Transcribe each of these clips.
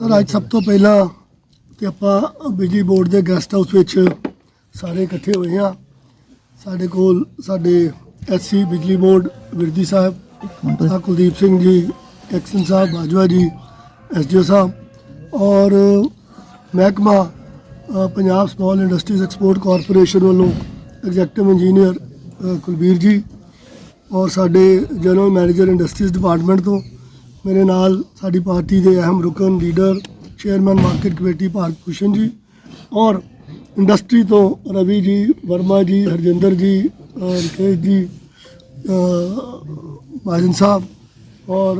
Sir ਅੱਜ ਸਭ ਤੋਂ ਪਹਿਲਾਂ ਤੇ ਆਪਾਂ ਬਿਜਲੀ ਬੋਰਡ ਦੇ ਗੈਸਟ ਹਾਊਸ ਵਿੱਚ ਸਾਰੇ ਇਕੱਠੇ ਹੋਏ ਹਾਂ। ਸਾਡੇ ਕੋਲ ਸਾਡੇ ਐਸਸੀ ਬਿਜਲੀ ਬੋਰਡ ਵਿਰਦੀ ਸਾਹਿਬ ਸਾ ਕੁਲਦੀਪ ਸਿੰਘ ਜੀ ਐਕਸ਼ਨ ਸਾਹਿਬ, ਬਾਜਵਾ ਜੀ ਐਸਡੀਓ ਸਾਹਿਬ ਔਰ ਮਹਿਕਮਾ Punjab small industries export corporation ਵੱਲੋਂ ਐਗਜ਼ੈਕਟਿਵ ਇੰਜੀਨੀਅਰ ਕੁਲਬੀਰ ਜੀ ਔਰ ਸਾਡੇ ਜਨਰਲ ਮੈਨੇਜਰ ਇੰਡਸਟਰੀਜ਼ ਡਿਪਾਰਟਮੈਂਟ ਤੋਂ ਮੇਰੇ ਨਾਲ ਸਾਡੀ ਪਾਰਟੀ ਦੇ ਅਹਿਮ ਰੁਕਨ leader chairman market committee Bharat Bhushan ji ਔਰ ਇੰਡਸਟਰੀ ਤੋਂ ਰਵੀ ਜੀ ਵਰਮਾ ਜੀ ਹਰਜਿੰਦਰ ਜੀ ਅ, ਰਕੇਸ਼ ਜੀ ਅ, ਮਹਾਜਨ ਸਾਹਿਬ ਔਰ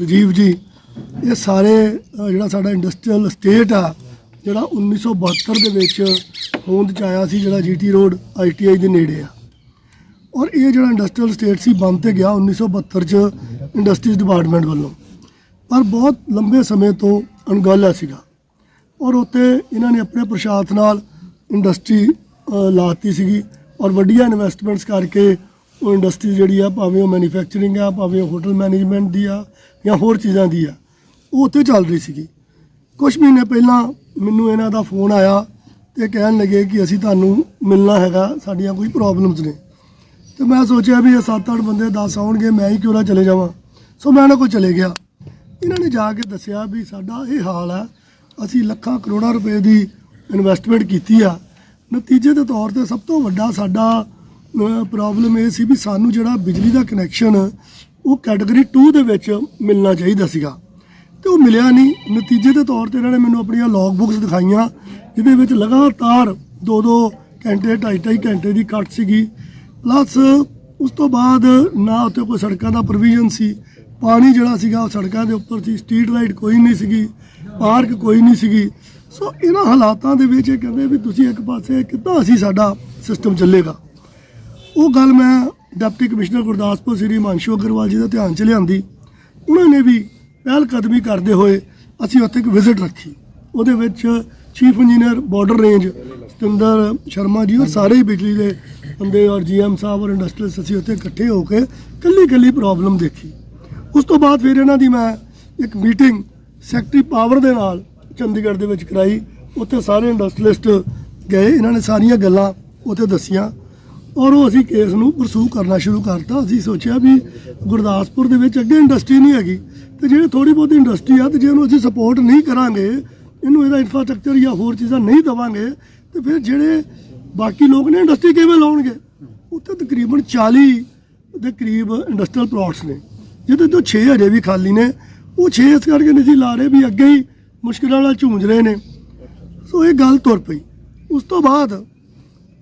ਰਜੀਵ ਜੀ ਇਹ ਸਾਰੇ ਜਿਹੜਾ ਸਾਡਾ ਇੰਡਸਟਰੀਅਲ ਸਟੇਟ ਆ ਜਿਹੜਾ 1972 ਦੇ ਵਿੱਚ ਹੋਂਦ ਚ ਆਇਆ ਸੀ ਜਿਹੜਾ ਜੀਟੀ ਰੋਡ ਆਈਟੀਆਈ ਦੇ ਨੇੜੇ ਆ। ਔਰ ਇਹ ਜਿਹੜਾ ਇੰਡਸਟਰੀਅਲ ਸਟੇਟ ਸੀ ਬਣ ਤੇ ਗਿਆ 1972 ਚ ਇੰਡਸਟਰੀਜ਼ ਡਿਪਾਰਟਮੈਂਟ ਵੱਲੋਂ। ਪਰ ਬਹੁਤ ਲੰਬੇ ਸਮੇਂ ਤੋਂ ਅਣਗੌਲਿਆ ਸੀਗਾ। ਔਰ ਉੱਤੇ ਇਹਨਾਂ ਨੇ ਆਪਣੇ ਪ੍ਰਸ਼ਾਦ ਨਾਲ ਇੰਡਸਟਰੀ ਲਾਤੀ ਸੀਗੀ। ਔਰ ਵੱਡੀਆਂ ਇਨਵੈਸਟਮੈਂਟਸ ਕਰਕੇ ਉਹ ਇੰਡਸਟਰੀ ਜਿਹੜੀ ਆ, ਭਾਵੇਂ ਉਹ ਮੈਨੂਫੈਕਚਰਿੰਗ ਆ, ਭਾਵੇਂ ਉਹ ਹੋਟਲ ਮੈਨੇਜਮੈਂਟ ਦੀ ਆ, ਜਾਂ ਹੋਰ ਚੀਜ਼ਾਂ ਦੀ ਆ, ਉਹ ਉੱਥੇ ਚੱਲ ਰਹੀ ਸੀਗੀ। ਕੁਝ ਮਹੀਨੇ ਪਹਿਲਾਂ ਮੈਨੂੰ ਇਹਨਾਂ ਦਾ ਫੋਨ ਆਇਆ ਤੇ ਕਹਿਣ ਲੱਗੇ ਕਿ ਅਸੀਂ ਤੁਹਾਨੂੰ ਮਿਲਣਾ ਹੈਗਾ, ਸਾਡੀਆਂ ਕੋਈ ਪ੍ਰੋਬਲਮਸ ਨੇ। ਤੇ ਮੈਂ ਸੋਚਿਆ ਵੀ ਇਹ 7-8 ਬੰਦੇ 10 ਆਉਣਗੇ, ਮੈਂ ਹੀ ਕਿਉਂ ਨਾ ਚਲੇ ਜਾਵਾਂ। ਸੋ ਮੈਂ ਉਹਨਾਂ ਕੋਲ ਚਲੇ ਗਿਆ। ਇਹਨਾਂ ਨੇ ਜਾ ਕੇ ਦੱਸਿਆ ਵੀ ਸਾਡਾ ਇਹ ਹਾਲ ਹੈ, ਅਸੀਂ ਲੱਖਾਂ ਕਰੋੜਾਂ ਰੁਪਏ ਦੀ ਇਨਵੈਸਟਮੈਂਟ ਕੀਤੀ ਆ। ਨਤੀਜੇ ਦੇ ਤੌਰ ਤੇ ਸਭ ਤੋਂ ਵੱਡਾ ਸਾਡਾ ਪ੍ਰੋਬਲਮ ਇਹ ਸੀ ਵੀ ਸਾਨੂੰ ਜਿਹੜਾ ਬਿਜਲੀ ਦਾ ਕਨੈਕਸ਼ਨ ਉਹ ਕੈਟਾਗਰੀ 2 ਦੇ ਵਿੱਚ ਮਿਲਣਾ ਚਾਹੀਦਾ ਸੀਗਾ। ਤੇ ਉਹ ਮਿਲਿਆ ਨਹੀਂ। ਨਤੀਜੇ ਦੇ ਤੌਰ ਤੇ ਇਹਨਾਂ ਨੇ ਮੈਨੂੰ ਆਪਣੀਆਂ ਲੌਗ ਬੁੱਕਸ ਦਿਖਾਈਆਂ, ਜਿਹਦੇ ਵਿੱਚ ਲਗਾਤਾਰ 2-2 ਘੰਟੇ 2.5 ਘੰਟੇ ਦੀ ਕੱਟ ਸੀਗੀ। ਪਲੱਸ ਉਸ ਤੋਂ ਬਾਅਦ ਨਾ ਉੱਥੇ ਕੋਈ ਸੜਕਾਂ ਦਾ ਪ੍ਰੋਵੀਜ਼ਨ ਸੀ ਪਾਣੀ ਜਿਹੜਾ ਸੀਗਾ ਉਹ ਸੜਕਾਂ ਦੇ ਉੱਪਰ ਸੀ ਸਟਰੀਟ ਲਾਈਟ ਕੋਈ ਨਹੀਂ ਸੀਗੀ, ਪਾਰਕ ਕੋਈ ਨਹੀਂ ਸੀਗੀ। ਸੋ ਇਹਨਾਂ ਹਾਲਾਤਾਂ ਦੇ ਵਿੱਚ ਇਹ ਕਹਿੰਦੇ ਵੀ ਤੁਸੀਂ ਇੱਕ ਪਾਸੇ ਕਿੱਦਾਂ ਅਸੀਂ ਸਾਡਾ ਸਿਸਟਮ ਚੱਲੇਗਾ। ਉਹ ਗੱਲ ਮੈਂ ਡਿਪਟੀ ਕਮਿਸ਼ਨਰ ਗੁਰਦਾਸਪੁਰ ਸ੍ਰੀ ਮਾਨਸ਼ੂ ਅਗਰਵਾਲ ਜੀ ਦਾ ਧਿਆਨ ਚ ਲਿਆਂਦੀ। ਉਹਨਾਂ ਨੇ ਵੀ ਪਹਿਲ ਕਦਮੀ ਕਰਦੇ ਹੋਏ ਅਸੀਂ ਉੱਥੇ ਇੱਕ ਵਿਜ਼ਿਟ ਰੱਖੀ। ਉਹਦੇ ਵਿੱਚ chief engineer border range Satinder Sharma ji ਔਰ ਸਾਰੇ ਹੀ ਬਿਜਲੀ ਦੇ ਬੰਦੇ ਔਰ ਜੀਐਮ ਸਾਹਿਬ ਔਰ ਇੰਡਸਟਰੀਅਲਸ ਅਸੀਂ ਉੱਥੇ ਇਕੱਠੇ ਹੋ ਕੇ ਕੱਲੀ ਕੱਲੀ ਪ੍ਰੋਬਲਮ ਦੇਖੀ। ਉਸ ਤੋਂ ਬਾਅਦ ਫਿਰ ਇਹਨਾਂ ਦੀ ਮੈਂ ਇੱਕ ਮੀਟਿੰਗ ਸੈਕਟਰੀ ਪਾਵਰ ਦੇ ਨਾਲ ਚੰਡੀਗੜ੍ਹ ਦੇ ਵਿੱਚ ਕਰਾਈ। ਉੱਥੇ ਸਾਰੇ ਇੰਡਸਟਰੀਅਲਿਸਟ ਗਏ, ਇਹਨਾਂ ਨੇ ਸਾਰੀਆਂ ਗੱਲਾਂ ਉੱਥੇ ਦੱਸੀਆਂ ਔਰ ਉਹ ਅਸੀਂ ਕੇਸ ਨੂੰ ਪਰਸੂ ਕਰਨਾ ਸ਼ੁਰੂ ਕਰਤਾ। ਅਸੀਂ ਸੋਚਿਆ ਵੀ ਗੁਰਦਾਸਪੁਰ ਦੇ ਵਿੱਚ ਅੱਗੇ ਇੰਡਸਟਰੀ ਨਹੀਂ ਹੈਗੀ ਤੇ ਜਿਹੜੇ ਥੋੜੀ ਬਹੁਤੀ ਇੰਡਸਟਰੀ ਆ ਤੇ ਜੇ ਉਹਨੂੰ ਅਸੀਂ ਸਪੋਰਟ ਨਹੀਂ ਕਰਾਂਗੇ, ਇਹਨੂੰ ਇਹਦਾ ਇਨਫਰਾਸਟ੍ਰਕਚਰ ਜਾਂ ਹੋਰ ਚੀਜ਼ਾਂ ਨਹੀਂ ਦਵਾਂਗੇ, ਤੇ ਫਿਰ ਜਿਹੜੇ ਬਾਕੀ ਲੋਕ ਨੇ ਇੰਡਸਟਰੀ ਕਿਵੇਂ ਲਾਉਣਗੇ? ਉੱਥੇ ਤਕਰੀਬਨ 40 ਦੇ ਕਰੀਬ ਇੰਡਸਟਰੀਅਲ ਪਲਾਟਸ ਨੇ। ਜਿਹਦੇ ਤੋਂ 6 ਹਜੇ ਵੀ ਖਾਲੀ ਨੇ, ਉਹ 6 ਇਸ ਕਰਕੇ ਨਹੀਂ ਸੀ ਲਾ ਰਹੇ ਵੀ ਅੱਗੇ ਹੀ ਮੁਸ਼ਕਿਲਾਂ ਨਾਲ ਝੂੰਝ ਰਹੇ ਨੇ। ਸੋ ਇਹ ਗੱਲ ਤੁਰ ਪਈ। ਉਸ ਤੋਂ ਬਾਅਦ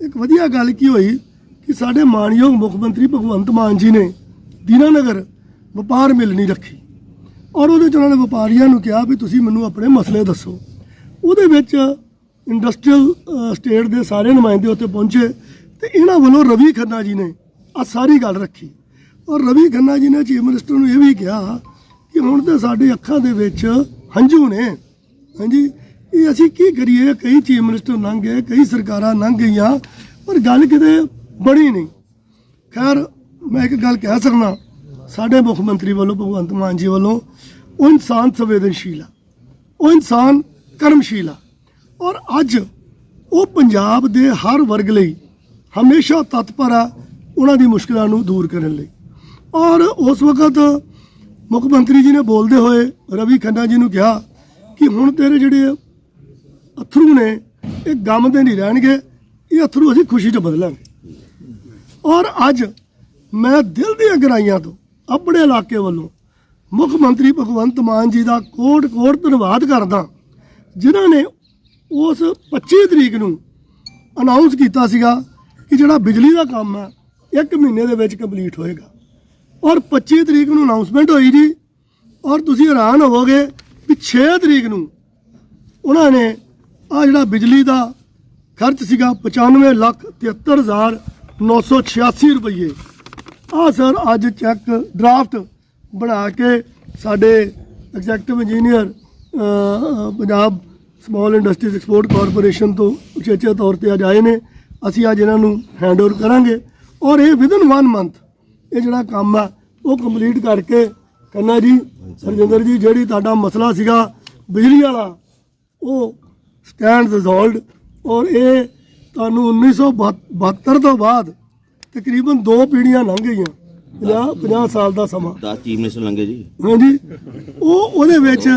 ਇੱਕ ਵਧੀਆ ਗੱਲ ਕੀ ਹੋਈ ਕਿ ਸਾਡੇ ਮਾਨਯੋਗ ਮੁੱਖ ਮੰਤਰੀ ਭਗਵੰਤ ਮਾਨ ਜੀ ਨੇ ਦੀਨਾਨਗਰ ਵਪਾਰ ਮਿਲ ਨਹੀਂ ਰੱਖੀ। ਔਰ ਉਹਦੇ ਚ ਉਹਨਾਂ ਨੇ ਵਪਾਰੀਆਂ ਨੂੰ ਕਿਹਾ ਵੀ ਤੁਸੀਂ ਮੈਨੂੰ ਆਪਣੇ ਮਸਲੇ ਦੱਸੋ। ਉਹਦੇ ਵਿੱਚ ਇੰਡਸਟਰੀਅਲ ਸਟੇਟ ਦੇ ਸਾਰੇ ਨੁਮਾਇੰਦੇ ਉੱਥੇ ਪਹੁੰਚੇ ਤੇ ਇਹਨਾਂ ਵੱਲੋਂ ਰਵੀ ਖੰਨਾ ਜੀ ਨੇ ਆ ਸਾਰੀ ਗੱਲ ਰੱਖੀ। ਔਰ ਰਵੀ ਖੰਨਾ ਜੀ ਨੇ ਚੀਫ ਮਿਨਿਸਟਰ ਨੂੰ ਇਹ ਵੀ ਕਿਹਾ ਕਿ ਹੁਣ ਤਾਂ ਸਾਡੇ ਅੱਖਾਂ ਦੇ ਵਿੱਚ ਹੰਝੂ ਨੇ। ਹਾਂਜੀ, ਇਹ ਅਸੀਂ ਕੀ ਕਰੀਏ? ਕਈ ਚੀਫ ਮਿਨਿਸਟਰ ਲੰਘ ਗਏ, ਕਈ ਸਰਕਾਰਾਂ ਲੰਘ ਗਈਆਂ, ਪਰ ਗੱਲ ਕਿਤੇ ਬਣੀ ਨਹੀਂ। ਖੈਰ, ਮੈਂ ਇੱਕ ਗੱਲ ਕਹਿ ਸਕਦਾ, ਸਾਡੇ ਮੁੱਖ ਮੰਤਰੀ ਵੱਲੋਂ, ਭਗਵੰਤ ਮਾਨ ਜੀ ਵੱਲੋਂ, ਉਹ ਇਨਸਾਨ ਸੰਵੇਦਨਸ਼ੀਲ ਆ। ਉਹ ਇਨਸਾਨ ਕਰਮਸ਼ੀਲ ਆ। ਔਰ ਅੱਜ ਉਹ ਪੰਜਾਬ ਦੇ ਹਰ ਵਰਗ ਲਈ ਹਮੇਸ਼ਾ ਤਤਪਰ ਆ ਉਹਨਾਂ ਦੀ ਮੁਸ਼ਕਲਾਂ ਨੂੰ ਦੂਰ ਕਰਨ ਲਈ। ਔਰ ਉਸ ਵਕਤ ਮੁੱਖ ਮੰਤਰੀ ਜੀ ਨੇ ਬੋਲਦੇ ਹੋਏ ਰਵੀ ਖੰਨਾ ਜੀ ਨੂੰ ਕਿਹਾ ਕਿ ਹੁਣ ਤੇਰੇ ਜਿਹੜੇ ਅਥਰੂ ਨੇ, ਇਹ ਗਮ ਦੇ ਨਹੀਂ ਰਹਿਣਗੇ, ਇਹ ਅਥਰੂ ਅਸੀਂ ਖੁਸ਼ੀ 'ਚ ਬਦਲਾਂਗੇ। ਔਰ ਅੱਜ ਮੈਂ ਦਿਲ ਦੀਆਂ ਗਰਾਈਆਂ ਤੋਂ ਆਪਣੇ ਇਲਾਕੇ ਵੱਲੋਂ ਮੁੱਖ ਮੰਤਰੀ ਭਗਵੰਤ ਮਾਨ ਜੀ ਦਾ ਕੋਟ ਕੋਟ ਧੰਨਵਾਦ ਕਰਦਾ ਜਿਨ੍ਹਾਂ ਨੇ ਉਸ 25 ਤਰੀਕ ਨੂੰ ਅਨਾਉਂਸ ਕੀਤਾ ਸੀਗਾ ਕਿ ਜਿਹੜਾ ਬਿਜਲੀ ਦਾ ਕੰਮ ਹੈ, ਇੱਕ ਮਹੀਨੇ ਦੇ ਵਿੱਚ ਕੰਪਲੀਟ ਹੋਏਗਾ। ਔਰ 25 ਤਰੀਕ ਨੂੰ ਅਨਾਉਂਸਮੈਂਟ ਹੋਈ ਜੀ। ਔਰ ਤੁਸੀਂ ਹੈਰਾਨ ਹੋਵੋਗੇ ਕਿ 6 ਤਰੀਕ ਨੂੰ ਉਹਨਾਂ ਨੇ ਆ ਜਿਹੜਾ ਬਿਜਲੀ ਦਾ ਖਰਚ ਸੀਗਾ 95 ਲੱਖ 73986 ਰੁਪਏ ਆ ਸਰ ਅੱਜ ਚੈੱਕ ਡਰਾਫਟ ਬਣਾ ਕੇ ਸਾਡੇ executive engineer Punjab small industries export corporation ਤੋਂ ਉਚੇਚੇ ਤੌਰ ਤੇ ਅੱਜ ਆਏ ਨੇ। ਅਸੀਂ ਅੱਜ ਇਹਨਾਂ ਨੂੰ ਹੈਂਡਓਵਰ ਕਰਾਂਗੇ। ਔਰ ਇਹ ਵਿਦਨ 1 ਮੰਥ ਇਹ ਜਿਹੜਾ ਕੰਮ ਆ ਉਹ ਕੰਪਲੀਟ ਕਰਕੇ ਕੰਨਾ ਜੀ ਸਰਜਿੰਦਰ ਜੀ ਜਿਹੜੀ ਤੁਹਾਡਾ ਮਸਲਾ ਸੀਗਾ ਬਿਜਲੀ ਵਾਲਾ ਉਹ ਸਟੈਂਡ ਰਿਜ਼ੋਲਵਡ ਔਰ ਇਹ ਤੁਹਾਨੂੰ 1972 ਤੋਂ ਬਾਅਦ ਤਕਰੀਬਨ ਦੋ ਪੀੜ੍ਹੀਆਂ ਲੰਘ ਗਈਆਂ 50 50 ਸਾਲ ਦਾ ਸਮਾਂ। 10 ਚੀਫ ਮਿਨਿਸਟਰ ਲੰਗੇ ਜੀ। ਹਾਂਜੀ ਉਹ ਉਹਦੇ ਵਿੱਚ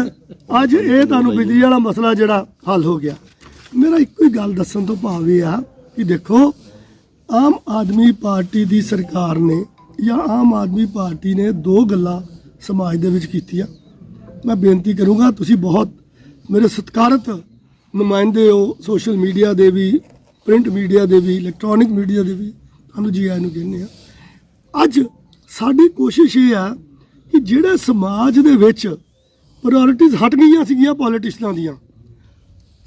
ਅੱਜ ਇਹ ਤੁਹਾਨੂੰ ਬਿਜਲੀ ਵਾਲਾ ਮਸਲਾ ਜਿਹੜਾ ਹੱਲ ਹੋ ਗਿਆ। ਮੇਰਾ ਇੱਕੋ ਹੀ ਗੱਲ ਦੱਸਣ ਤੋਂ ਭਾਵ ਇਹ ਆ ਕਿ ਦੇਖੋ ਆਮ ਆਦਮੀ ਪਾਰਟੀ ਦੀ ਸਰਕਾਰ ਨੇ ਜਾਂ ਆਮ ਆਦਮੀ ਪਾਰਟੀ ਨੇ ਦੋ ਗੱਲਾਂ ਸਮਾਜ ਦੇ ਵਿੱਚ ਕੀਤੀਆਂ। ਮੈਂ ਬੇਨਤੀ ਕਰੂੰਗਾ, ਤੁਸੀਂ ਬਹੁਤ ਮੇਰੇ ਸਤਿਕਾਰਤ ਨੁਮਾਇੰਦੇ ਹੋ, ਸੋਸ਼ਲ ਮੀਡੀਆ ਦੇ ਵੀ, ਪ੍ਰਿੰਟ ਮੀਡੀਆ ਦੇ ਵੀ, ਇਲੈਕਟ੍ਰੋਨਿਕ ਮੀਡੀਆ ਦੇ ਵੀ, ਤੁਹਾਨੂੰ ਜੀ ਆਇਆਂ ਨੂੰ ਕਹਿੰਦੇ ਆ ਅੱਜ ਸਾਡੀ ਕੋਸ਼ਿਸ਼ ਇਹ ਆ ਕਿ ਜਿਹੜੇ ਸਮਾਜ ਦੇ ਵਿੱਚ ਪ੍ਰਾਇੋਰਟੀਜ਼ ਹਟ ਗਈਆਂ ਸੀਗੀਆਂ ਪੋਲੀਟੀਸ਼ਨਾਂ ਦੀਆਂ,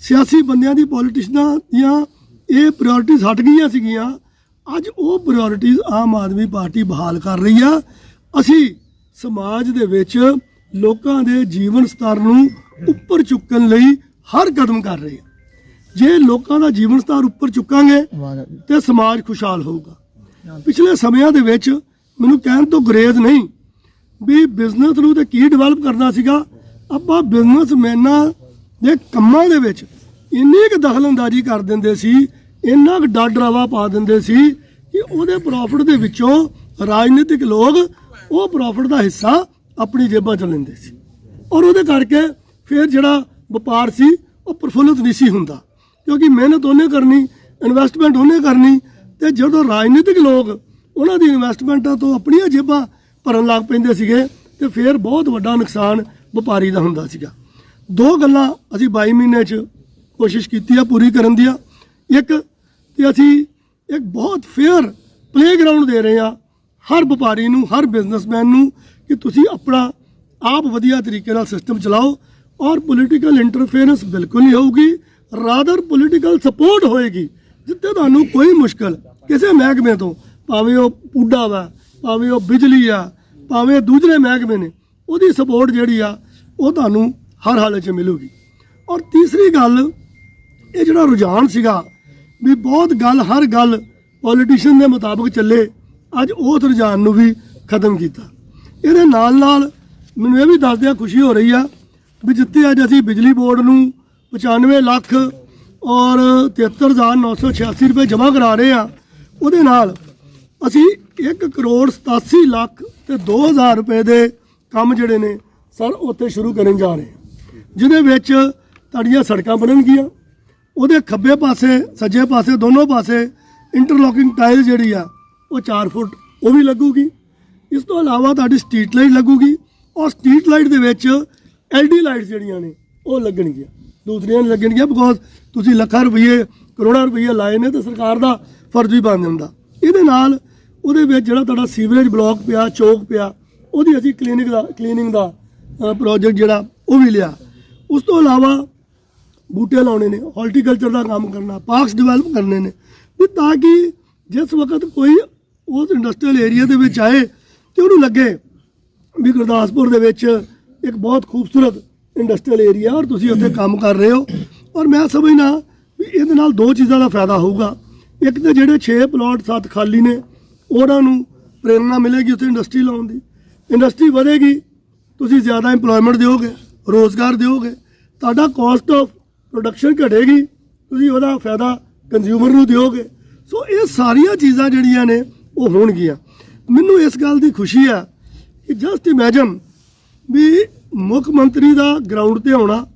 ਸਿਆਸੀ ਬੰਦਿਆਂ ਦੀ ਪੋਲੀਟੀਸ਼ਨਾਂ ਦੀਆਂ, ਇਹ ਪ੍ਰਾਇੋਰਟੀਜ਼ ਹਟ ਗਈਆਂ ਸੀਗੀਆਂ ਅੱਜ ਉਹ ਪ੍ਰਾਇੋਰਟੀਜ਼ ਆਮ ਆਦਮੀ ਪਾਰਟੀ ਬਹਾਲ ਕਰ ਰਹੀ ਆ। ਅਸੀਂ ਸਮਾਜ ਦੇ ਵਿੱਚ ਲੋਕਾਂ ਦੇ ਜੀਵਨ ਸਤਰ ਨੂੰ ਉੱਪਰ ਚੁੱਕਣ ਲਈ ਹਰ ਕਦਮ ਕਰ ਰਹੇ ਆ। ਜੇ ਲੋਕਾਂ ਦਾ ਜੀਵਨ ਸਤਰ ਉੱਪਰ ਚੁੱਕਾਂਗੇ ਤੇ ਸਮਾਜ ਖੁਸ਼ਹਾਲ ਹੋਊਗਾ। ਪਿਛਲੇ ਸਮਿਆਂ ਦੇ ਵਿੱਚ ਮੈਨੂੰ ਕਹਿਣ ਤੋਂ ਗੁਰੇਜ਼ ਨਹੀਂ ਵੀ ਬਿਜ਼ਨਸ ਨੂੰ ਤੇ ਕੀ ਡਿਵੈਲਪ ਕਰਨਾ ਸੀਗਾ। ਆਪਾਂ ਬਿਜ਼ਨਸਮੈਨਾਂ ਦੇ ਕੰਮਾਂ ਦੇ ਵਿੱਚ ਇੰਨੀ ਕੁ ਦਖਲਅੰਦਾਜ਼ੀ ਕਰ ਦਿੰਦੇ ਸੀ ਇੰਨਾ ਕੁ ਡਰ ਡਰਾਵਾ ਪਾ ਦਿੰਦੇ ਸੀ ਕਿ ਉਹਦੇ ਪ੍ਰੋਫਿਟ ਦੇ ਵਿੱਚੋਂ ਰਾਜਨੀਤਿਕ ਲੋਕ ਉਹ ਪ੍ਰੋਫਿਟ ਦਾ ਹਿੱਸਾ ਆਪਣੀ ਜੇਬਾਂ ਚ ਲੈਂਦੇ ਸੀ। ਔਰ ਉਹਦੇ ਕਰਕੇ ਫਿਰ ਜਿਹੜਾ ਵਪਾਰ ਸੀ, ਉਹ ਪ੍ਰਫੁੱਲਤ ਨਹੀਂ ਸੀ ਹੁੰਦਾ। ਕਿਉਂਕਿ ਮਿਹਨਤ ਉਹਨੇ ਕਰਨੀ ਇਨਵੈਸਟਮੈਂਟ ਉਹਨੇ ਕਰਨੀ ਤੇ ਜਦੋਂ ਰਾਜਨੀਤਿਕ ਲੋਕ ਉਹਨਾਂ ਦੀ ਇਨਵੈਸਟਮੈਂਟਾਂ ਤੋਂ ਆਪਣੀਆਂ ਜੇਬਾਂ ਭਰਨ ਲੱਗ ਪੈਂਦੇ ਸੀਗੇ ਤੇ ਫਿਰ ਬਹੁਤ ਵੱਡਾ ਨੁਕਸਾਨ ਵਪਾਰੀ ਦਾ ਹੁੰਦਾ ਸੀਗਾ। ਦੋ ਗੱਲਾਂ ਅਸੀਂ 22 ਮਹੀਨੇ 'ਚ ਕੋਸ਼ਿਸ਼ ਕੀਤੀ ਆ ਪੂਰੀ ਕਰਨ ਦੀ ਆ ਇੱਕ ਕਿ ਅਸੀਂ ਇੱਕ ਬਹੁਤ ਫੇਅਰ ਪਲੇਗਰਾਉਂਡ ਦੇ ਰਹੇ ਆ ਹਰ ਵਪਾਰੀ ਨੂੰ, ਹਰ ਬਿਜ਼ਨਸਮੈਨ ਨੂੰ ਕਿ ਤੁਸੀਂ ਆਪਣਾ ਆਪ ਵਧੀਆ ਤਰੀਕੇ ਨਾਲ ਸਿਸਟਮ ਚਲਾਓ ਔਰ ਪੋਲੀਟੀਕਲ ਇੰਟਰਫੇਰੈਂਸ ਬਿਲਕੁਲ ਨਹੀਂ ਹੋਊਗੀ ਰਾਦਰ ਪੋਲੀਟੀਕਲ ਸਪੋਰਟ ਹੋਏਗੀ। ਜਿੱਤੇ ਤੁਹਾਨੂੰ ਕੋਈ ਮੁਸ਼ਕਲ, ਕਿਸੇ ਮਹਿਕਮੇ ਤੋਂ, ਭਾਵੇਂ ਉਹ ਪੂਡਾ ਵਾ, ਭਾਵੇਂ ਉਹ ਬਿਜਲੀ ਆ, ਭਾਵੇਂ ਦੂਜਰੇ ਮਹਿਕਮੇ ਨੇ, ਉਹਦੀ ਸਪੋਰਟ ਜਿਹੜੀ ਆ, ਉਹ ਤੁਹਾਨੂੰ ਹਰ ਹਾਲਤ 'ਚ ਮਿਲੂਗੀ। ਔਰ ਤੀਸਰੀ ਗੱਲ, ਇਹ ਜਿਹੜਾ ਰੁਝਾਨ ਸੀਗਾ ਵੀ ਬਹੁਤ ਗੱਲ, ਹਰ ਗੱਲ ਪੋਲੀਟੀਸ਼ੀਅਨ ਦੇ ਮੁਤਾਬਕ ਚੱਲੇ। ਅੱਜ ਉਸ ਰੁਝਾਨ ਨੂੰ ਵੀ ਖਤਮ ਕੀਤਾ। ਇਹਦੇ ਨਾਲ ਨਾਲ ਮੈਨੂੰ ਇਹ ਵੀ ਦੱਸਦਿਆਂ ਖੁਸ਼ੀ ਹੋ ਰਹੀ ਆ ਵੀ ਜਿੱਥੇ ਅੱਜ ਅਸੀਂ ਬਿਜਲੀ ਬੋਰਡ ਨੂੰ 95 ਲੱਖ ਔਰ 73986 ਰੁਪਏ ਜਮ੍ਹਾਂ ਕਰਾ ਰਹੇ ਆ, ਉਹਦੇ ਨਾਲ ਅਸੀਂ 1 ਕਰੋੜ 87 ਲੱਖ ਤੇ 2000 ਰੁਪਏ ਦੇ ਕੰਮ ਜਿਹੜੇ ਨੇ ਸਰ ਉੱਥੇ ਸ਼ੁਰੂ ਕਰਨ ਜਾ ਰਹੇ ਹਾਂ ਜਿਹਦੇ ਵਿੱਚ ਤੁਹਾਡੀਆਂ ਸੜਕਾਂ ਬਣਨਗੀਆਂ ਉਹਦੇ ਖੱਬੇ ਪਾਸੇ, ਸੱਜੇ ਪਾਸੇ, ਦੋਨੋਂ ਪਾਸੇ ਇੰਟਰਲੋਕਿੰਗ ਟਾਇਲ ਜਿਹੜੀ ਆ, ਉਹ 4 ਫੁੱਟ, ਉਹ ਵੀ ਲੱਗੂਗੀ। ਇਸ ਤੋਂ ਇਲਾਵਾ ਤੁਹਾਡੀ ਸਟਰੀਟ ਲਾਈਟ ਲੱਗੂਗੀ ਔਰ ਸਟਰੀਟ ਲਾਈਟ ਦੇ ਵਿੱਚ ਐਲਡੀ ਲਾਈਟਸ ਜਿਹੜੀਆਂ ਨੇ, ਉਹ ਲੱਗਣਗੀਆਂ। ਦੂਸਰੀਆਂ ਨਹੀਂ ਲੱਗਣਗੀਆਂ ਬਿਕੋਜ਼ ਤੁਸੀਂ ਲੱਖਾਂ ਰੁਪਏ ਕਰੋੜਾਂ ਰੁਪਏ ਲਾਏ ਨੇ ਤੇ ਸਰਕਾਰ ਦਾ ਫਰਜ਼ ਵੀ ਬਣ ਜਾਂਦਾ। ਇਹਦੇ ਨਾਲ ਉਹਦੇ ਵਿੱਚ ਜਿਹੜਾ ਤੁਹਾਡਾ ਸੀਵਰੇਜ ਬਲਾਕ ਪਿਆ, ਚੌਕ ਪਿਆ, ਉਹਦੀ ਅਸੀਂ ਕਲੀਨਿਕ ਦਾ ਕਲੀਨਿੰਗ ਦਾ ਪ੍ਰੋਜੈਕਟ ਜਿਹੜਾ, ਉਹ ਵੀ ਲਿਆ। ਉਸ ਤੋਂ ਇਲਾਵਾ ਬੂਟੇ ਲਾਉਣੇ ਨੇ ਹਾਰਟੀਕਲਚਰ ਦਾ ਕੰਮ ਕਰਨਾ ਪਾਰਕਸ ਡਿਵੈਲਪ ਕਰਨੇ ਨੇ। ਵੀ ਤਾਂ ਕਿ ਜਿਸ ਵਕਤ ਕੋਈ ਉਸ ਇੰਡਸਟਰੀਅਲ ਏਰੀਆ ਦੇ ਵਿੱਚ ਆਏ ਤੇ ਉਹਨੂੰ ਲੱਗੇ ਵੀ ਗੁਰਦਾਸਪੁਰ ਦੇ ਵਿੱਚ ਇੱਕ ਬਹੁਤ ਖੂਬਸੂਰਤ ਇੰਡਸਟਰੀਅਲ ਏਰੀਆ ਔਰ ਤੁਸੀਂ ਉੱਥੇ ਕੰਮ ਕਰ ਰਹੇ ਹੋ। ਔਰ ਮੈਂ ਸਮਝਦਾ ਵੀ ਇਹਦੇ ਨਾਲ ਦੋ ਚੀਜ਼ਾਂ ਦਾ ਫਾਇਦਾ ਹੋਊਗਾ। ਇੱਕ ਤਾਂ ਜਿਹੜੇ 6 ਪਲਾਟ 7 ਖਾਲੀ ਨੇ, ਉਹਨਾਂ ਨੂੰ ਪ੍ਰੇਰਣਾ ਮਿਲੇਗੀ ਉੱਥੇ ਇੰਡਸਟਰੀ ਲਾਉਣ ਦੀ। ਇੰਡਸਟਰੀ ਵਧੇਗੀ, ਤੁਸੀਂ ਜ਼ਿਆਦਾ EMPLOYMENT ਦਿਓਗੇ, ਰੋਜ਼ਗਾਰ ਦਿਓਗੇ। ਤੁਹਾਡਾ ਕਾਸਟ ਆਫ ਪ੍ਰੋਡਕਸ਼ਨ ਘਟੇਗੀ, ਤੁਸੀਂ ਉਹਦਾ ਫਾਇਦਾ ਕੰਜ਼ਿਊਮਰ ਨੂੰ ਦਿਓਗੇ। ਸੋ ਇਹ ਸਾਰੀਆਂ ਚੀਜ਼ਾਂ ਜਿਹੜੀਆਂ ਨੇ, ਉਹ ਹੋਣਗੀਆਂ। ਮੈਨੂੰ ਇਸ ਗੱਲ ਦੀ ਖੁਸ਼ੀ ਆ ਕਿ ਜਸਟ ਇਮੇਜਿਨ ਵੀ ਮੁੱਖ ਮੰਤਰੀ ਦਾ ਗਰਾਊਂਡ ਤੇ ਆਉਣਾ,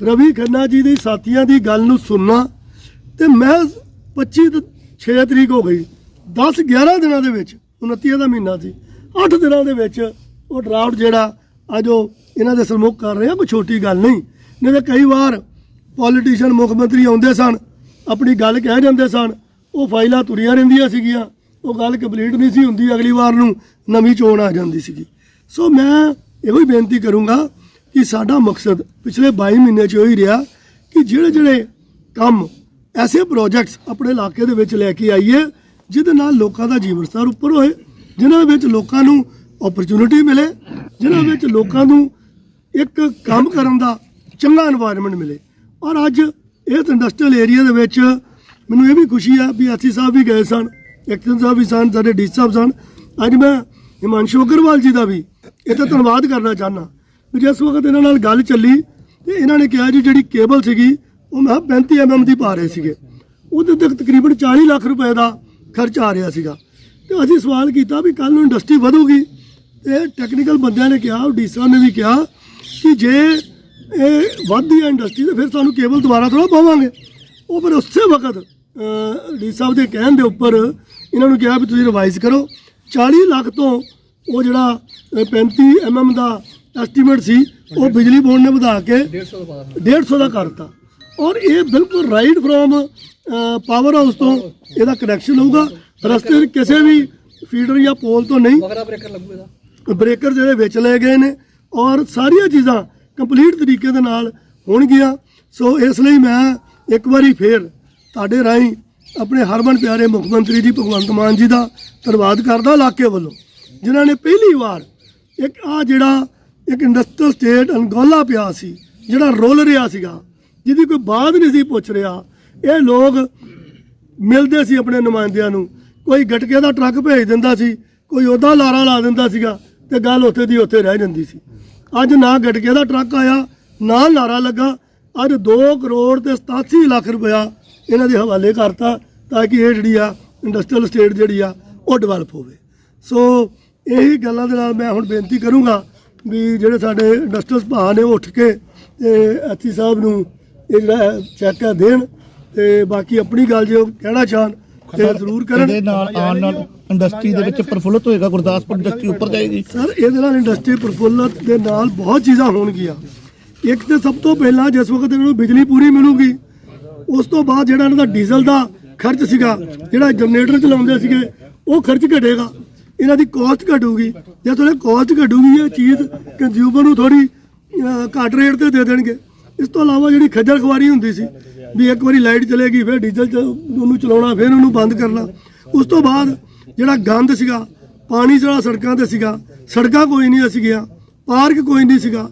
ਰਵੀ ਖੰਨਾ ਜੀ ਦੇ ਸਾਥੀਆਂ ਦੀ ਗੱਲ ਨੂੰ ਸੁਣਨਾ, ਤੇ ਮੈਂ 25 ਤੇ 6 ਤਰੀਕ ਹੋ ਗਈ। 10 11 ਦਿਨਾਂ ਦੇ ਵਿੱਚ 29 ਦਾ ਮਹੀਨਾ ਸੀ 8 ਦਿਨਾਂ ਦੇ ਵਿੱਚ ਉਹ ਡਰਾਫਟ ਜਿਹੜਾ ਅੱਜ ਉਹ ਇਹਨਾਂ ਦੇ ਸਨਮੁਖ ਕਰ ਰਹੇ ਆ ਕੋਈ ਛੋਟੀ ਗੱਲ ਨਹੀਂ। ਨਹੀਂ ਤਾਂ ਕਈ ਵਾਰ ਪੋਲੀਟੀਸ਼ੀਅਨ ਮੁੱਖ ਮੰਤਰੀ ਆਉਂਦੇ ਸਨ, ਆਪਣੀ ਗੱਲ ਕਹਿ ਜਾਂਦੇ ਸਨ, ਉਹ ਫਾਈਲਾਂ ਤੁਰੀਆਂ ਰਹਿੰਦੀਆਂ ਸੀਗੀਆਂ, ਉਹ ਗੱਲ ਕੰਪਲੀਟ ਨਹੀਂ ਸੀ ਹੁੰਦੀ ਅਗਲੀ ਵਾਰ ਨੂੰ, ਨਵੀਂ ਚੋਣ ਆ ਜਾਂਦੀ ਸੀਗੀ। ਸੋ ਮੈਂ ਇਹੋ ਹੀ ਬੇਨਤੀ ਕਰੂੰਗਾ ਕਿ ਸਾਡਾ ਮਕਸਦ ਪਿਛਲੇ 22 ਮਹੀਨੇ ਚ ਹੀ ਰਿਹਾ ਕਿ ਜਿਹੜੇ ਜਿਹੜੇ ਕੰਮ ਐਸੇ ਪ੍ਰੋਜੈਕਟਸ ਆਪਣੇ ਇਲਾਕੇ ਦੇ ਵਿੱਚ ਲੈ ਕੇ ਆਈਏ, ਜਿਹਦੇ ਨਾਲ ਲੋਕਾਂ ਦਾ ਜੀਵਨ ਸਤਰ ਉੱਪਰ ਹੋਏ, ਜਿਨ੍ਹਾਂ ਵਿੱਚ ਲੋਕਾਂ ਨੂੰ ਓਪਰਚੁਨਿਟੀ ਮਿਲੇ, ਜਿਨ੍ਹਾਂ ਵਿੱਚ ਲੋਕਾਂ ਨੂੰ ਇੱਕ ਕੰਮ ਕਰਨ ਦਾ ਚੰਗਾ এনवायरमेंट ਮਿਲੇ। ਔਰ ਅੱਜ ਇਸ ਇੰਡਸਟਰੀਅਲ ਏਰੀਆ ਦੇ ਵਿੱਚ ਮੈਨੂੰ ਇਹ ਵੀ ਖੁਸ਼ੀ ਆ ਵੀ ਐਸੀ ਸਾਹਿਬ ਵੀ ਗਏ ਸਨ, ਐਕਸ਼ਨ ਸਾਹਿਬ ਵੀ ਸਨ, ਸਾਡੇ ਡੀ ਸਾਹਿਬ ਸਨ। ਅੱਜ ਮੈਂ ਹਿਮਾਂਸ਼ੂ ਅਗਰਵਾਲ ਜੀ ਦਾ ਵੀ ਇੱਥੇ ਧੰਨਵਾਦ ਕਰਨਾ ਚਾਹਨਾ ਵੀ ਜਿਸ ਵਕਤ ਇਹਨਾਂ ਨਾਲ ਗੱਲ ਚੱਲੀ ਤੇ ਇਹਨਾਂ ਨੇ ਕਿਹਾ ਜੀ ਜਿਹੜੀ ਕੇਬਲ ਸੀਗੀ, ਉਹ ਮੈਂ ਕਿਹਾ 35 ਐਮਐਮ ਦੀ ਪਾ ਰਹੇ ਸੀਗੇ। ਉਹਦੇ ਤੇ ਤਕਰੀਬਨ 40 ਲੱਖ ਰੁਪਏ ਦਾ ਖਰਚ ਆ ਰਿਹਾ ਸੀਗਾ। ਤੇ ਅਸੀਂ ਸਵਾਲ ਕੀਤਾ ਵੀ ਕੱਲ ਨੂੰ ਇੰਡਸਟਰੀ ਵਧੂਗੀ। ਤੇ ਟੈਕਨੀਕਲ ਬੰਦਿਆਂ ਨੇ ਕਿਹਾ ਡੀਸਾ ਨੇ ਵੀ ਕਿਹਾ ਕਿ ਜੇ ਇਹ ਵੱਧਦੀ ਹੈ ਇੰਡਸਟਰੀ ਤੇ ਫਿਰ ਸਾਨੂੰ ਕੇਬਲ ਦੁਬਾਰਾ ਥੋੜਾ ਪਾਵਾਂਗੇ। ਉਹ ਫਿਰ ਉਸੇ ਵਕਤ ਡੀ ਸਾਹਿਬ ਦੇ ਕਹਿਣ ਦੇ ਉੱਪਰ ਇਹਨਾਂ ਨੂੰ ਕਿਹਾ ਵੀ ਤੁਸੀਂ ਰਿਵਾਈਜ਼ ਕਰੋ। 40 ਲੱਖ ਤੋਂ ਉਹ ਜਿਹੜਾ ਅ, 35 ਐਮਐਮ ਦਾ ਐਸਟੀਮੇਟ ਸੀ ਉਹ ਬਿਜਲੀ ਬੋਰਡ ਨੇ ਵਧਾ ਕੇ 150 ਦਾ ਕਰਤਾ ਔਰ ਇਹ ਬਿਲਕੁਲ ਰਾਈਟ ਫਰੋਮ ਪਾਵਰ ਹਾਊਸ ਤੋਂ ਇਹਦਾ ਕਨੈਕਸ਼ਨ ਹੋਊਗਾ। ਰਸਤੇ ਕਿਸੇ ਵੀ ਫੀਡਰ ਜਾਂ ਪੋਲ ਤੋਂ ਨਹੀਂ। ਬ੍ਰੇਕਰ ਜਿਹੜੇ ਵਿੱਚ ਲਏ ਗਏ ਨੇ। ਔਰ ਸਾਰੀਆਂ ਚੀਜ਼ਾਂ ਕੰਪਲੀਟ ਤਰੀਕੇ ਦੇ ਨਾਲ ਹੋਣਗੀਆਂ। ਸੋ ਇਸ ਲਈ ਮੈਂ ਇੱਕ ਵਾਰੀ ਫੇਰ ਤੁਹਾਡੇ ਰਾਹੀਂ ਆਪਣੇ ਹਰਮਨ ਪਿਆਰੇ ਮੁੱਖ ਮੰਤਰੀ ਜੀ ਭਗਵੰਤ ਮਾਨ ਜੀ ਦਾ ਧੰਨਵਾਦ ਕਰਦਾ ਇਲਾਕੇ ਵੱਲੋਂ, ਜਿਨ੍ਹਾਂ ਨੇ ਪਹਿਲੀ ਵਾਰ ਇੱਕ ਆ ਜਿਹੜਾ ਇੱਕ ਇੰਡਸਟਰੀਅਲ ਸਟੇਟ ਅੰਗੋਲਾ ਪਿਆ ਸੀ, ਜਿਹੜਾ ਰੋਲ ਰਿਹਾ ਸੀਗਾ, ਜਿਹਦੀ ਕੋਈ ਬਾਤ ਨਹੀਂ ਸੀ ਪੁੱਛ ਰਿਹਾ। ਇਹ ਲੋਕ ਮਿਲਦੇ ਸੀ ਆਪਣੇ ਨੁਮਾਇੰਦਿਆਂ ਨੂੰ, ਕੋਈ ਗਟਕੇ ਦਾ ਟਰੱਕ ਭੇਜ ਦਿੰਦਾ ਸੀ, ਕੋਈ ਉਹਦਾ ਲਾਰਾ ਲਾ ਦਿੰਦਾ ਸੀਗਾ ਤੇ ਗੱਲ ਉੱਥੇ ਦੀ ਉੱਥੇ ਰਹਿ ਜਾਂਦੀ ਸੀ। ਅੱਜ ਨਾ ਗਟਕੇ ਦਾ ਟਰੱਕ ਆਇਆ ਨਾ ਲਾਰਾ ਲੱਗਾ। ਅੱਜ 2 ਕਰੋੜ ਤੇ 87 ਲੱਖ ਰੁਪਇਆ ਇਹਨਾਂ ਦੇ ਹਵਾਲੇ ਕਰਤਾ ਤਾਂ ਕਿ ਇਹ ਜਿਹੜੀ ਆ ਇੰਡਸਟਰੀਅਲ ਸਟੇਟ ਜਿਹੜੀ ਆ, ਉਹ ਡਿਵੈਲਪ ਹੋਵੇ। ਸੋ ਇਹੀ ਗੱਲਾਂ ਦੇ ਨਾਲ ਮੈਂ ਹੁਣ ਬੇਨਤੀ ਕਰੂੰਗਾ ਵੀ ਜਿਹੜੇ ਸਾਡੇ ਇੰਡਸਟਰੀਅਲ ਭਾਅ ਨੇ ਉਹ ਉੱਠ ਕੇ ਤੇ ਐਸੀ ਸਾਹਿਬ ਨੂੰ ਇਹ ਜਿਹੜਾ ਚੈੱਕ ਹੈ ਦੇਣ ਤੇ ਬਾਕੀ ਆਪਣੀ ਗੱਲ ਜੇ ਉਹ ਕਹਿਣਾ ਚਾਹਣ ਤੇ ਜ਼ਰੂਰ ਕਰਨ। ਇਹਦੇ ਨਾਲ ਆਉਣ ਨਾਲ ਇੰਡਸਟਰੀ ਦੇ ਵਿੱਚ ਪ੍ਰਫੁੱਲਤ ਹੋਏਗਾ ਗੁਰਦਾਸਪੁਰ ਇੰਡਸਟਰੀ ਉੱਪਰ ਜਾਏਗੀ। ਸਰ ਇਹਦੇ ਨਾਲ ਇੰਡਸਟਰੀ ਪ੍ਰਫੁੱਲਤ ਦੇ ਨਾਲ ਬਹੁਤ ਚੀਜ਼ਾਂ ਹੋਣਗੀਆਂ। ਇੱਕ ਤੇ ਸਭ ਤੋਂ ਪਹਿਲਾਂ ਜਿਸ ਵਕਤ ਇਹਨਾਂ ਨੂੰ ਬਿਜਲੀ ਪੂਰੀ ਮਿਲੂਗੀ ਉਸ ਤੋਂ ਬਾਅਦ ਜਿਹੜਾ ਇਹਨਾਂ ਦਾ ਡੀਜ਼ਲ ਦਾ ਖਰਚ ਸੀਗਾ ਜਿਹੜਾ ਜਨਰੇਟਰ ਚਲਾਉਂਦੇ ਸੀਗੇ ਉਹ ਖਰਚ ਘਟੇਗਾ। ਇਹਨਾਂ ਦੀ ਕਾਸਟ ਘਟੂਗੀ। ਜੇ ਤੁਹਾਡੇ ਕਾਸਟ ਘਟੂਗੀ ਇਹ ਚੀਜ਼ ਕੰਜ਼ਿਊਮਰ ਨੂੰ ਥੋੜੀ ਘੱਟ ਰੇਟ ਤੇ ਦੇ ਦੇਣਗੇ। ਇਸ ਤੋਂ ਇਲਾਵਾ ਜਿਹੜੀ ਖੱਜਲ ਖਵਾਰੀ ਹੁੰਦੀ ਸੀ ਵੀ ਇੱਕ ਵਾਰੀ ਲਾਈਟ ਚਲੇਗੀ ਫਿਰ ਡੀਜ਼ਲ ਚ ਉਹਨੂੰ ਚਲਾਉਣਾ ਫਿਰ ਉਹਨੂੰ ਬੰਦ ਕਰਨਾ। ਉਸ ਤੋਂ ਬਾਅਦ ਜਿਹੜਾ ਗੰਦ ਸੀਗਾ ਪਾਣੀ ਜਿਹੜਾ ਸੜਕਾਂ ਤੇ ਸੀਗਾ ਸੜਕਾਂ ਕੋਈ ਨਹੀਂ ਸੀਗੀਆਂ ਪਾਰਕ ਕੋਈ ਨਹੀਂ ਸੀਗਾ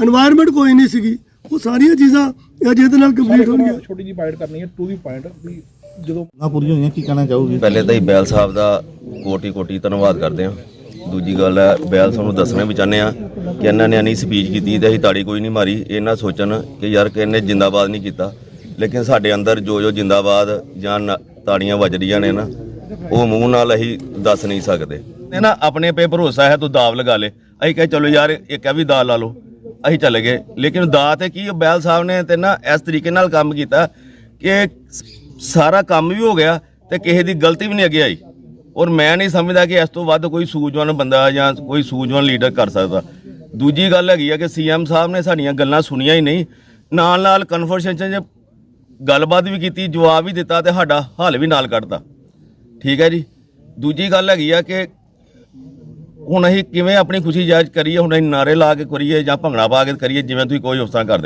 এনवायरमेंट ਕੋਈ ਨਹੀਂ ਸੀਗੀ ਉਹ ਸਾਰੀਆਂ ਚੀਜ਼ਾਂ ਜਿਹਦੇ ਨਾਲ ਕੰਪਲੀਟ ਹੋਣਗੀਆਂ। ਛੋਟੀ ਜੀ ਬਾਈਟ ਕਰਨੀ ਹੈ ਟੂ ਦੀ ਪੁਆਇੰਟ ਵੀ ਜਦੋਂ ਪੂਰੀ ਹੋਈਆਂ ਕੀ ਕਹਿਣਾ ਚਾਹੋਗੇ? ਪਹਿਲੇ ਤਾਂ ਹੀ ਬੈਲ ਸਾਹਿਬ ਦਾ ਕੋਟੀ ਕੋਟੀ ਧੰਨਵਾਦ ਕਰਦੇ ਹਾਂ। ਦੂਜੀ ਗੱਲ ਹੈ, ਬੈਲ ਸਾਨੂੰ ਦੱਸਣਾ ਵੀ ਚਾਹੁੰਦੇ ਆ ਕਿ ਇਹਨਾਂ ਨੇ ਨਹੀਂ ਸਪੀਚ ਕੀਤੀ ਤੇ ਅਸੀਂ ਤਾੜੀ ਕੋਈ ਨਹੀਂ ਮਾਰੀ, ਇਹ ਨਾ ਸੋਚਣ ਕਿ ਯਾਰ ਕਿ ਇਹਨੇ ਜਿੰਦਾਬਾਦ ਨਹੀਂ ਕੀਤਾ। ਲੇਕਿਨ ਸਾਡੇ ਅੰਦਰ ਜੋ ਜੋ ਜਿੰਦਾਬਾਦ ਜਾਂ ਨਾ- ਤਾੜੀਆਂ ਵੱਜ ਰਹੀਆਂ ਨੇ ਨਾ, ਉਹ ਮੂੰਹ ਨਾਲ ਅਸੀਂ ਦੱਸ ਨਹੀਂ ਸਕਦੇ। ਇਹ ਨਾ ਆਪਣੇ ਪੇ ਭਰੋਸਾ ਹੈ, ਤੂੰ ਦਾਵ ਲਗਾ ਲੈ। ਅਸੀਂ ਕਹੇ, ਚਲੋ ਯਾਰ ਇੱਕ ਇਹ ਵੀ ਦਾ ਲਾ ਲਓ। ਅਸੀਂ ਚਲੇ ਗਏ। ਲੇਕਿਨ ਦਾ ਤੇ ਕੀ, ਉਹ ਬੈਲ ਸਾਹਿਬ ਨੇ ਤੇ ਨਾ ਇਸ ਤਰੀਕੇ ਨਾਲ ਕੰਮ ਕੀਤਾ ਕਿ ਸਾਰਾ ਕੰਮ ਵੀ ਹੋ ਗਿਆ ਤੇ ਕਿਸੇ ਦੀ ਗਲਤੀ ਵੀ ਨਹੀਂ ਅੱਗੇ ਆਈ। ਔਰ ਮੈਂ ਨਹੀਂ ਸਮਝਦਾ ਕਿ ਇਸ ਤੋਂ ਵੱਧ ਕੋਈ ਸੂਝਵਾਨ ਬੰਦਾ ਜਾਂ ਕੋਈ ਸੂਝਵਾਨ ਲੀਡਰ ਕਰ ਸਕਦਾ। ਦੂਜੀ ਗੱਲ ਹੈਗੀ ਆ ਕਿ ਸੀਐਮ ਸਾਹਿਬ ਨੇ ਸਾਡੀਆਂ ਗੱਲਾਂ ਸੁਣੀਆਂ ਹੀ ਨਹੀਂ। ਨਾਲ ਨਾਲ ਕਨਵਰਸੇਸ਼ਨ 'ਚ ਗੱਲਬਾਤ ਵੀ ਕੀਤੀ, ਜਵਾਬ ਵੀ ਦਿੱਤਾ ਤੇ ਸਾਡਾ ਹੱਲ ਵੀ ਨਾਲ ਕੱਢਤਾ। ਠੀਕ ਹੈ ਜੀ? ਦੂਜੀ ਗੱਲ ਹੈਗੀ ਆ ਕਿ ਹੁਣ ਅਸੀਂ ਕਿਵੇਂ ਆਪਣੀ ਖੁਸ਼ੀ ਜਾਇਜ਼ ਕਰੀਏ, ਹੁਣ ਅਸੀਂ ਨਾਰੇ ਲਾ ਕੇ ਕਰੀਏ ਜਾਂ ਭੰਗੜਾ ਪਾ ਕੇ ਕਰੀਏ, ਜਿਵੇਂ ਤੁਸੀਂ ਕੋਈ ਉਸ ਤਰ੍ਹਾਂ ਕਰਦੇ।